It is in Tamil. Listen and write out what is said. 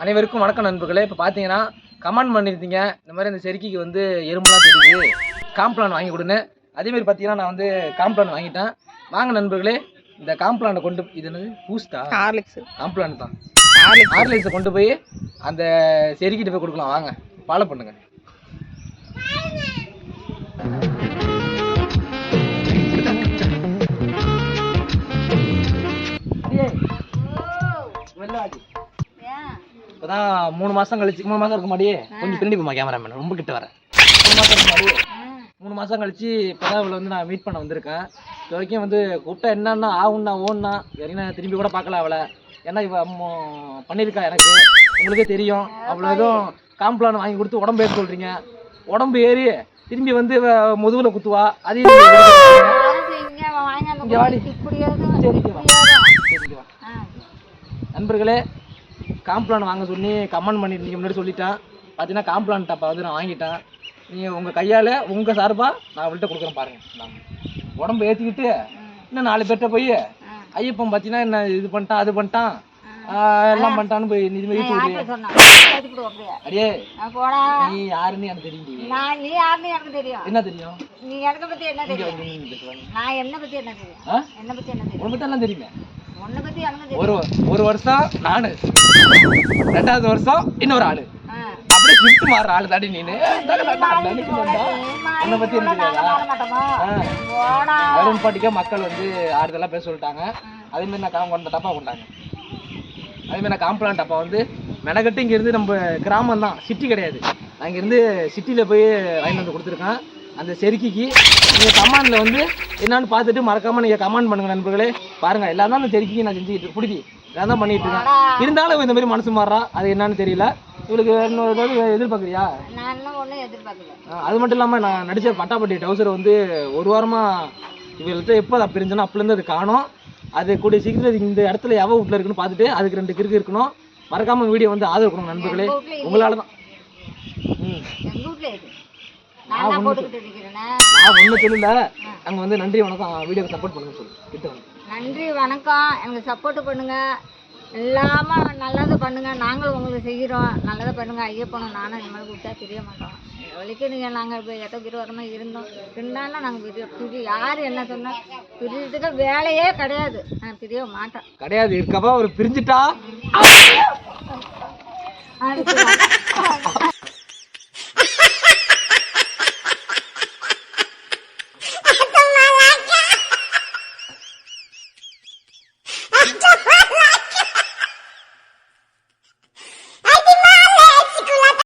அனைவருக்கும் வணக்கம் நண்பர்களே. இப்போ பார்த்தீங்கன்னா கமெண்ட் பண்ணியிருந்தீங்க இந்த மாதிரி இந்த செருக்கிக்கு வந்து எறும்புலாம் தெரியுது. காம்ப்ளான் வாங்கி கொடுன்னு. அதேமாதிரி பார்த்தீங்கன்னா நான் வந்து காம்ப்ளான் வாங்கிட்டேன். வாங்க நண்பர்களே இந்த காம்ப்ளானை கொண்டு இது என்னது? பூஸ்டா? ஹார்லிக்ஸ் காம்ப்ளான் தான். ஹார்லிக்ஸ் கொண்டு போய் அந்த செருக்கிட்ட போய் கொடுக்கலாம். வாங்க ஃபாலோ பண்ணுங்க இப்போதான் மூணு மாசம் கழிச்சு மூணு மாசம் இருக்க மாட்டியே கொஞ்சம் பின்னாடி போமா கேமராமேன் ரொம்ப கிட்ட வரேன் மூணு மாசம் மாட்டியே மூணு மாசம் கழிச்சு இப்போதான் இவளை வந்து நான் மீட் பண்ண வந்திருக்கேன். இது வரைக்கும் வந்து கூப்பிட்டா என்னன்னா ஆகுன்னா ஓன்னா வரைக்கும் நான் திரும்பி கூட பார்க்கல அவளை. ஏன்னா இவ பண்ணியிருக்கா எனக்கு. உங்களுக்கே தெரியும். அவ்வளோ எதுவும் காம்ப்ளான் வாங்கி கொடுத்து உடம்பு ஏறி சொல்றீங்க. உடம்பு ஏறி திரும்பி வந்து முதுகுல குத்துவா. அதையும் நீங்க நண்பர்களே காம்ப்ளான் வாங்க சொல்லி கமெண்ட் பண்ணியிருந்தீங்க முன்னாடி சொல்லிட்டேன் பார்த்தீங்கன்னா காம்ப்ளான் டப்பா வந்து நான் வாங்கிட்டேன். நீங்கள் உங்கள் கையால் உங்கள் சார்பாக நான் அவள்கிட்ட கொடுக்குறேன் பாருங்க. உடம்பு ஏற்றிக்கிட்டு இன்னும் நாலு பேர்கிட்ட போய் ஐயப்பன் பார்த்தீங்கன்னா என்ன இது பண்ணிட்டான் அது பண்ணிட்டான் எல்லாம் பண்ணிட்டான்னு போய் இது மாதிரி. அடியே நீ யாருன்னு எனக்கு தெரியும். என்ன தெரியும்? நீ எனக்கு பத்தி என்ன தெரியும். நான் என்ன பத்தி என்ன தெரியும்? என்ன பத்தி என்ன தெரியும்? பத்தி எல்லாம் தெரியுமே? ஒரு ஒரு வருஷம் நானு. ரெண்டாவது வருஷம் இன்னொரு ஆளு. அப்படியே ஷிஃப்ட் மாறுற ஆளு தாடி நீனு. உன்னை பத்தி மாற அருண் பாட்டிக்கா மக்கள் வந்து ஆறுதலா பேச சொல்லிட்டாங்க. அதே மாதிரி நான் காம் கொண்ட டப்பா கொண்டாங்க. அதே மாதிரி நான் காம்ப்ளான் டப்பா வந்து மெனக்கட்டு இங்க இருந்து நம்ம கிராமம் தான் சிட்டி கிடையாது. நான் இங்க இருந்து சிட்டில போய் வாங்கிட்டு வந்து கொடுத்துருக்கேன். அந்த செருக்கிக்கு நீங்க கமாண்ட்ல வந்து என்னன்னு பார்த்துட்டு மறக்காம நீங்க கமெண்ட் பண்ணுங்க நண்பர்களே. பாருங்க எல்லாம் தான் அந்த செருக்கிக்கு நான் செஞ்சுக்கிட்டு பிடிக்கி? எல்லாம் தான் பண்ணிட்டு இருக்கேன். இருந்தாலும் இந்த மாதிரி மனசு மாறுறா அது என்னன்னு தெரியல. இவளுக்கு வேற இன்னொரு ஏதாவது எதிர்பார்க்குறியா? அது மட்டும் இல்லாமல் நான் நடித்த பட்டாப்பட்டி டவுசர் வந்து ஒரு வாரமாக இவள்கிட்ட எப்போ அதை பிரிஞ்சனோ அப்போலேருந்து அது காணோம். அது கூடிய சீக்கிரம் இந்த இடத்துல எவ வீட்டில் இருக்குன்னு பார்த்துட்டு அதுக்கு ரெண்டு கிறுக்கு இருக்கணும். மறக்காம வீடியோ வந்து ஆதரவு கொடுங்க நண்பர்களே. உங்களால தான் ம். நான் ஒன்றும் சொல்லல. அங்கே வந்து நன்றி வணக்கம். வீடியோக்கு சப்போர்ட் பண்ணுங்க சொல்லு. நன்றி வணக்கம். எனக்கு சப்போர்ட் பண்ணுங்க. எல்லாமே நல்லது பண்ணுங்க. நாங்களும் உங்களுக்கு செய்கிறோம். நல்லதை பண்ணுங்க. ஐயப்பனும் நானும் இந்த மாதிரி கூப்பிட்டா தெரிய மாட்டோம். வலிக்கு நீங்கள் நாங்கள் இப்போ எட்ட கிருவரமாக இருந்தோம். இருந்தாலும் நாங்கள் பிரிய பிரிய யார் என்ன சொன்னால் பிரியறதுக்கு வேலையே கிடையாது. நான் பிரிய மாட்டேன் கிடையாது. இருக்கப்பா ஒரு பிரிஞ்சுட்டா?